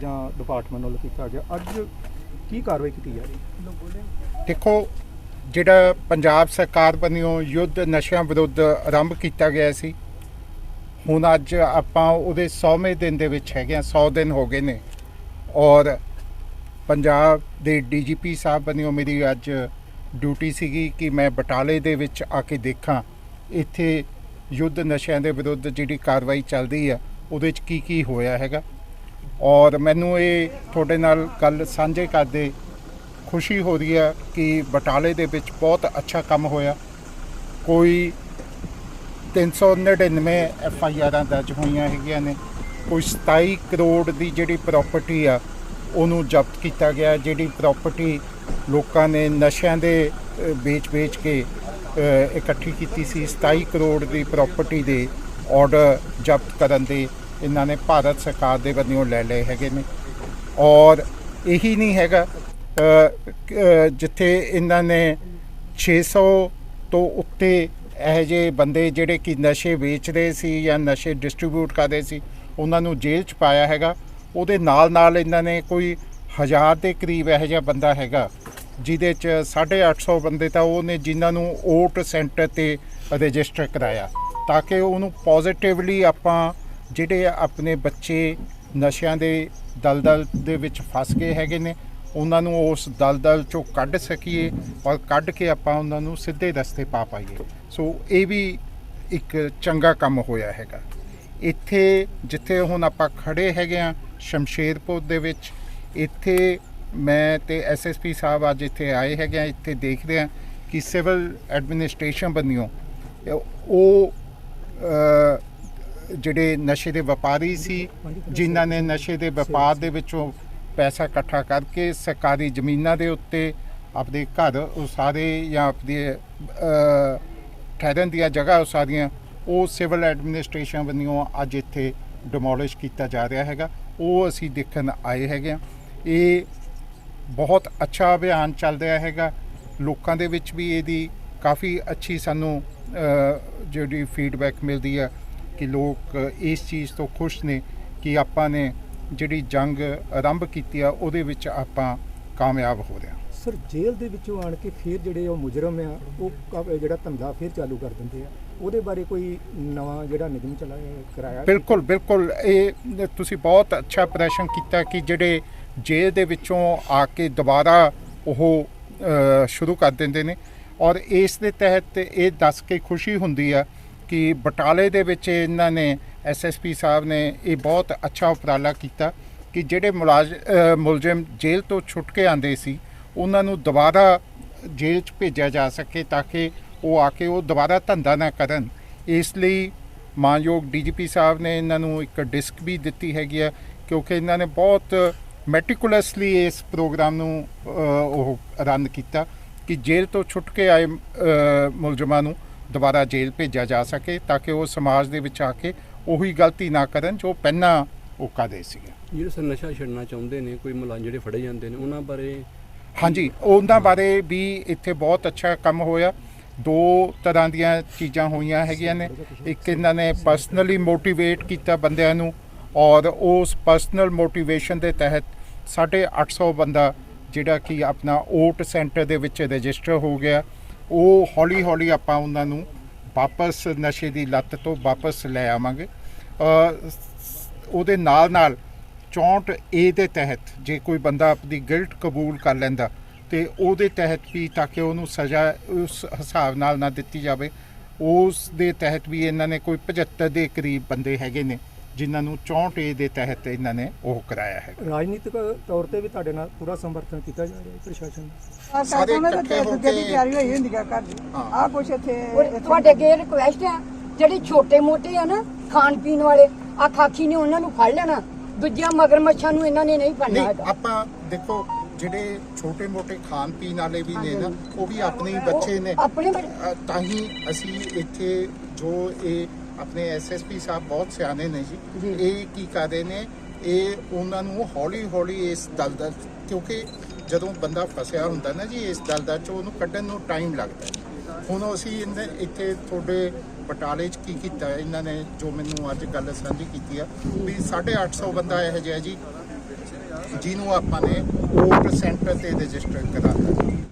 ਜਾਂ ਡਿਪਾਰਟਮੈਂਟ ਵੱਲੋਂ ਕੀਤਾ ਗਿਆ। ਅੱਜ ਕੀ ਕਾਰਵਾਈ ਕੀਤੀ ਜਾ ਰਹੀ ਹੈ? ਦੇਖੋ, ਜਿਹੜਾ ਪੰਜਾਬ ਸਰਕਾਰ ਵੱਲੋਂ ਯੁੱਧ ਨਸ਼ਿਆਂ ਵਿਰੁੱਧ ਆਰੰਭ ਕੀਤਾ ਗਿਆ ਸੀ, ਹੁਣ ਅੱਜ ਆਪਾਂ ਉਹਦੇ 100ਵੇਂ ਦਿਨ ਦੇ ਵਿੱਚ ਹੈਗੇ ਆ 100 ਦਿਨ ਹੋ ਗਏ ਨੇ। ਔਰ ਪੰਜਾਬ ਦੇ ਡੀਜੀਪੀ ਸਾਹਿਬ ਵੱਲੋਂ ਮੇਰੀ ਅੱਜ ਡਿਊਟੀ ਸੀਗੀ ਕਿ ਮੈਂ ਬਟਾਲੇ ਦੇ ਵਿੱਚ ਆ ਕੇ ਦੇਖਾਂ, ਇੱਥੇ ਯੁੱਧ ਨਸ਼ਿਆਂ ਦੇ ਵਿਰੁੱਧ ਜਿਹੜੀ ਕਾਰਵਾਈ ਚੱਲਦੀ ਆ ਉਹਦੇ ਵਿੱਚ ਕੀ ਕੀ ਹੋਇਆ ਹੈਗਾ। ਔਰ ਮੈਨੂੰ ਇਹ ਤੁਹਾਡੇ ਨਾਲ ਗੱਲ ਸਾਂਝੇ ਕਰਦੇ ਖੁਸ਼ੀ ਹੋ ਰਹੀ ਹੈ ਕਿ ਬਟਾਲੇ ਦੇ ਵਿੱਚ ਬਹੁਤ ਅੱਛਾ ਕੰਮ ਹੋਇਆ। ਕੋਈ 399 ਐਫ ਆਈ ਆਰਾਂ ਦਰਜ ਹੋਈਆਂ ਹੈਗੀਆਂ ਨੇ। ਕੋਈ 27 ਕਰੋੜ ਦੀ ਜਿਹੜੀ ਪ੍ਰਾਪਰਟੀ ਆ, ਉਹਨੂੰ ਜ਼ਬਤ ਕੀਤਾ ਗਿਆ, ਜਿਹੜੀ ਪ੍ਰਾਪਰਟੀ ਲੋਕਾਂ ਨੇ ਨਸ਼ਿਆਂ ਦੇ ਵੇਚ-ਵੇਚ ਕੇ ਇਕੱਠੀ ਕੀਤੀ ਸੀ 27 ਕਰੋੜ ਦੀ ਪ੍ਰਾਪਰਟੀ ਦੇ ਆਰਡਰ ਜ਼ਬਤ ਕਰਨ ਦੇ ਇਹਨਾਂ ਨੇ ਭਾਰਤ ਸਰਕਾਰ ਦੇ ਵੱਲੋਂ ਲੈ ਲਏ ਹੈਗੇ ਨੇ। ਔਰ ਇਹੀ ਨਹੀਂ ਹੈਗਾ ਜਿੱਥੇ ਇਹਨਾਂ ਨੇ 600 ਤੋਂ ਉੱਤੇ ਇਹੋ ਜਿਹੇ ਬੰਦੇ ਜਿਹੜੇ ਕਿ ਨਸ਼ੇ ਵੇਚ ਰਹੇ ਸੀ ਜਾਂ ਨਸ਼ੇ ਡਿਸਟ੍ਰੀਬਿਊਟ ਕਰਦੇ ਸੀ, ਉਹਨਾਂ ਨੂੰ ਜੇਲ੍ਹ 'ਚ ਪਾਇਆ ਹੈਗਾ। ਉਹਦੇ ਨਾਲ ਨਾਲ ਇਹਨਾਂ ਨੇ ਕੋਈ ਹਜ਼ਾਰ ਦੇ ਕਰੀਬ ਇਹੋ ਜਿਹਾ ਬੰਦਾ ਹੈਗਾ, ਜਿਹਦੇ 'ਚ 850 ਬੰਦੇ ਤਾਂ ਉਹ ਨੇ ਜਿਨ੍ਹਾਂ ਨੂੰ ਓਟ ਸੈਂਟਰ ਤੇ ਰਜਿਸਟਰ ਕਰਾਇਆ, ਤਾਂ ਕਿ ਉਹਨੂੰ ਪੋਜ਼ਿਟਿਵਲੀ ਆਪਾਂ ਜਿਹੜੇ ਆਪਣੇ ਬੱਚੇ ਨਸ਼ਿਆਂ ਦੇ ਦਲਦਲ ਦੇ ਵਿੱਚ ਫਸ ਗਏ ਹੈਗੇ ਨੇ, ਉਹਨਾਂ ਨੂੰ ਉਸ ਦਲਦਲ ਚੋਂ ਕੱਢ ਸਕੀਏ ਔਰ ਕੱਢ ਕੇ ਆਪਾਂ ਉਹਨਾਂ ਨੂੰ ਸਿੱਧੇ ਰਸਤੇ ਪਾ ਪਾਈਏ। ਸੋ ਇਹ ਵੀ ਇੱਕ ਚੰਗਾ ਕੰਮ ਹੋਇਆ ਹੈਗਾ। ਇੱਥੇ ਜਿੱਥੇ ਹੁਣ ਆਪਾਂ ਖੜੇ ਹੈਗੇ ਆ ਸ਼ਮਸ਼ੇਰਪੁਰ ਦੇ ਵਿੱਚ, ਇੱਥੇ ਮੈਂ ਤੇ ਐਸਐਸਪੀ ਸਾਹਿਬ ਅੱਜ ਇੱਥੇ ਆਏ ਹੈਗੇ ਆ ਇੱਥੇ ਦੇਖਦੇ ਆ ਕਿ ਸਿਵਲ ਐਡਮਿਨਿਸਟ੍ਰੇਸ਼ਨ ਬੰਨਿਓ, ਉਹ ਜਿਹੜੇ ਨਸ਼ੇ ਦੇ ਵਪਾਰੀ ਸੀ, ਜਿਨ੍ਹਾਂ ਨੇ ਨਸ਼ੇ ਦੇ ਵਪਾਰ ਦੇ ਵਿੱਚੋਂ ਪੈਸਾ ਇਕੱਠਾ ਕਰਕੇ ਸਰਕਾਰੀ ਜ਼ਮੀਨਾਂ ਦੇ ਉੱਤੇ ਆਪਣੇ ਘਰ ਉਸਾਰੇ ਜਾਂ ਆਪਣੀ ਠਹਿਰਨ ਦੀਆਂ ਜਗ੍ਹਾ ਉਸਾਰੀਆਂ, ਉਹ ਸਿਵਲ ਐਡਮਿਨਿਸਟ੍ਰੇਸ਼ਨ ਵੱਲੋਂ ਅੱਜ ਇੱਥੇ ਡਿਮੋਲਿਸ਼ ਕੀਤਾ ਜਾ ਰਿਹਾ ਹੈਗਾ। ਉਹ ਅਸੀਂ ਦੇਖਣ ਆਏ ਹੈਗੇ ਆ ਇਹ ਬਹੁਤ ਅੱਛਾ ਅਭਿਆਨ ਚੱਲ ਰਿਹਾ ਹੈਗਾ। ਲੋਕਾਂ ਦੇ ਵਿੱਚ ਵੀ ਇਹਦੀ ਕਾਫੀ ਅੱਛੀ ਸਾਨੂੰ ਜਿਹੜੀ ਫੀਡਬੈਕ ਮਿਲਦੀ ਹੈ ਕਿ ਲੋਕ ਇਸ ਚੀਜ਼ ਤੋਂ ਖੁਸ਼ ਨੇ ਕਿ ਆਪਾਂ ਨੇ ਜਿਹੜੀ ਜੰਗ ਆਰੰਭ ਕੀਤੀ ਆ ਉਹਦੇ ਵਿੱਚ ਆਪਾਂ ਕਾਮਯਾਬ ਹੋ ਰਹੇ ਹਾਂ। ਸਰ ਜੇਲ੍ਹ ਦੇ ਵਿੱਚੋਂ ਆਣ ਕੇ ਫਿਰ ਜਿਹੜੇ ਉਹ ਮੁਜਰਮ ਆ ਉਹ ਕ- ਜਿਹੜਾ ਧੰਦਾ ਫਿਰ ਚਾਲੂ ਕਰ ਦਿੰਦੇ ਆ। ਉਹਦੇ ਬਾਰੇ ਕੋਈ ਨਵਾਂ ਜਿਹੜਾ ਨਿਯਮ ਚਲਾਇਆ ਕਰਾਇਆ? ਬਿਲਕੁਲ ਬਿਲਕੁਲ। ਇਹ ਤੁਸੀਂ ਬਹੁਤ ਅੱਛਾ ਪ੍ਰਸ਼ਨ ਕੀਤਾ ਕਿ ਜਿਹੜੇ ਜੇਲ੍ਹ ਦੇ ਵਿੱਚੋਂ ਆ ਕੇ ਦੁਬਾਰਾ ਉਹ ਅ, ਸ਼ੁਰੂ ਕਰ ਦਿੰਦੇ ਨੇ ਔਰ ਇਸ ਦੇ ਤਹਿਤ ਇਹ ਦੱਸ ਕੇ ਖੁਸ਼ੀ ਹੁੰਦੀ ਆ ਕਿ ਬਟਾਲੇ ਦੇ ਵਿੱਚ ਇਹਨਾਂ ਨੇ ਐਸਐਸਪੀ ਸਾਹਿਬ ਨੇ ਇਹ ਬਹੁਤ ਅੱਛਾ ਉਪਰਾਲਾ ਕੀਤਾ ਕਿ ਜਿਹੜੇ ਮੁਲਾਜ਼ ਮੁਲਜ਼ਮ ਜੇਲ੍ਹ ਤੋਂ ਛੁੱਟ ਕੇ ਆਂਦੇ ਸੀ, ਉਹਨਾਂ ਨੂੰ ਦੁਬਾਰਾ ਜੇਲ੍ਹ 'ਚ ਭੇਜਿਆ ਜਾ ਸਕੇ ਤਾਂ ਕਿ ਉਹ ਆ ਕੇ ਉਹ ਦੁਬਾਰਾ ਧੰਦਾ ਨਾ ਕਰਨ। ਇਸ ਲਈ ਮਾਨਯੋਗ ਡੀਜੀਪੀ ਸਾਹਿਬ ਨੇ ਇਹਨਾਂ ਨੂੰ ਇੱਕ ਡਿਸਕ ਵੀ ਦਿੱਤੀ ਹੈਗੀ ਆ, ਕਿਉਂਕਿ ਇਹਨਾਂ ਨੇ ਬਹੁਤ ਮੈਟੀਕੂਲਸਲੀ ਇਸ ਪ੍ਰੋਗਰਾਮ ਨੂੰ ਉਹ ਰਨ ਕੀਤਾ ਕਿ ਜੇਲ੍ਹ ਤੋਂ ਛੁੱਟ ਕੇ ਆਏ ਮੁਲਜ਼ਮਾਂ ਨੂੰ ਦੁਬਾਰਾ ਜੇਲ੍ਹ ਭੇਜਿਆ ਜਾ ਸਕੇ ਤਾਂ ਕਿ ਉਹ ਸਮਾਜ ਦੇ ਵਿੱਚ ਆ ਕੇ ਉਹੀ ਗਲਤੀ ਨਾ ਕਰਨ ਜੋ ਪਹਿਲਾਂ ਉਹ ਕਰਦੇ ਸੀਗੇ ਜਿਹੜੇ ਸਰ ਨਸ਼ਾ ਛੱਡਣਾ ਚਾਹੁੰਦੇ ਨੇ ਕੋਈ ਮੁਲਾਜ਼ਮ ਜਿਹੜੇ ਫੜੇ ਜਾਂਦੇ ਨੇ ਉਹਨਾਂ ਬਾਰੇ ਹਾਂਜੀ ਉਹਨਾਂ ਬਾਰੇ ਵੀ ਇੱਥੇ ਬਹੁਤ ਅੱਛਾ ਕੰਮ ਹੋਇਆ। ਦੋ ਤਰ੍ਹਾਂ ਦੀਆਂ ਚੀਜ਼ਾਂ ਹੋਈਆਂ ਹੈਗੀਆਂ ਨੇ। ਇੱਕ ਇਹਨਾਂ ਨੇ ਪਰਸਨਲੀ ਮੋਟੀਵੇਟ ਕੀਤਾ ਬੰਦਿਆਂ ਨੂੰ ਔਰ ਉਸ ਪਰਸਨਲ ਮੋਟੀਵੇਸ਼ਨ ਦੇ ਤਹਿਤ 850 ਬੰਦਾ ਜਿਹੜਾ ਕਿ ਆਪਣਾ ਓਟ ਸੈਂਟਰ ਦੇ ਵਿੱਚ ਰਜਿਸਟਰ ਹੋ ਗਿਆ। ਉਹ ਹੌਲੀ ਹੌਲੀ ਆਪਾਂ ਉਹਨਾਂ ਨੂੰ ਵਾਪਸ ਨਸ਼ੇ ਦੀ ਲੱਤ ਤੋਂ ਵਾਪਸ ਲੈ ਆਵਾਂਗੇ। ਉਹਦੇ ਨਾਲ ਨਾਲ 64 ਏ ਦੇ ਤਹਿਤ ਜੇ ਕੋਈ ਬੰਦਾ ਆਪਣੀ ਗਿਲਟ ਕਬੂਲ ਕਰ ਲੈਂਦਾ, ਤੇ ਉਹਦੇ ਤਹਿਤ ਵੀ ਤਾਂ ਕਿ ਉਹਨੂੰ ਸਜ਼ਾ ਉਸ ਹਿਸਾਬ ਨਾਲ ਨਾ ਦਿੱਤੀ ਜਾਵੇ, ਉਸ ਦੇ ਤਹਿਤ ਵੀ ਇਹਨਾਂ ਨੇ ਕੋਈ 75 ਦੇ ਕਰੀਬ ਬੰਦੇ ਹੈਗੇ ਨੇ। ਜਿਨ੍ਹਾਂ ਨੂੰ 64 ਏ ਦੇ ਤਹਿਤ ਇਹਨਾਂ ਨੇ ਉਹ ਕਰਾਇਆ ਹੈ। ਰਾਜਨੀਤਿਕ ਤੌਰ ਤੇ ਵੀ ਤੁਹਾਡੇ ਨਾਲ ਪੂਰਾ ਸਮਰਥਨ ਕੀਤਾ ਜਾ ਰਿਹਾ ਹੈ ਪ੍ਰਸ਼ਾਸਨ ਦਾ ਸਾਰੇ ਸਾਰੇ ਇਕੱਠੇ ਹੋ ਦੂਜੇ ਦੀ ਕੇ- ਤਿਆਰੀ ਹੋਈ ਹੁੰਦੀ ਆ ਘਰ ਦੀ। ਹਾਂ। ਆਹ ਕੁਛ ਇੱਥੇ ਔਰ ਇੱਥੇ- ਤੁਹਾਡੇ ਅੱਗੇ ਰਿਕੁਐਸਟ ਹੈ ਜਿਹੜੇ ਛੋਟੇ ਮੋਟੇ ਆ ਨਾ ਖਾਣ ਪੀਣ ਵਾਲੇ ਆ ਖਾਖੀ ਨੇ ਉਹਨਾਂ ਨੂੰ ਫੜ ਲੈਣਾ। ਦੂਜਿਆਂ ਮਗਰਮੱਛਾਂ ਨੂੰ ਇਹਨਾਂ ਨੇ ਨਹੀਂ ਫੜਨਾ ਹੈਗਾ। ਆਪਾਂ ਦੇਖੋ ਜਿਹੜੇ ਛੋਟੇ ਮੋਟੇ ਖਾਣ ਪੀਣ ਵਾਲੇ ਵੀ ਨੇ ਨਾ ਉਹ ਵੀ ਆਪਣੇ ਹੀ ਬੱਚੇ ਨੇ। ਤਾਂ ਹੀ ਅਸੀਂ ਇੱਥੇ ਜੋ ਇਹ ਆਪਣੇ ਐਸਐਸਪੀ ਸਾਹਿਬ ਬਹੁਤ ਸਿਆਣੇ ਨੇ ਜੀ। ਇਹ ਕੀ ਕਰਦੇ ਨੇ ਇਹ ਉਹਨਾਂ ਨੂੰ ਹੌਲੀ ਹੌਲੀ ਇਸ ਦਲਦਲ ਕਿਉਂਕਿ ਜਦੋਂ ਬੰਦਾ ਫਸਿਆ ਹੁੰਦਾ ਨਾ ਜੀ ਇਸ ਦਲਦਲ ਚੋਂ ਉਹਨੂੰ ਕੱਢਣ ਨੂੰ ਟਾਈਮ ਲੱਗਦਾ। ਹੁਣ ਅਸੀਂ ਇੱਥੇ ਤੁਹਾਡੇ ਬਟਾਲੇ 'ਚ ਕੀ ਕੀਤਾ ਇਹਨਾਂ ਨੇ ਜੋ ਮੈਨੂੰ ਅੱਜ ਗੱਲ ਸਾਂਝੀ ਕੀਤੀ ਆ ਵੀ 850 ਬੰਦਾ ਇਹੋ ਜਿਹਾ ਜੀ ਜਿਹਨੂੰ ਆਪਾਂ ਨੇ ਵੋਟ ਸੈਂਟਰ ਤੇ ਰਜਿਸਟਰ ਕਰਾਤਾ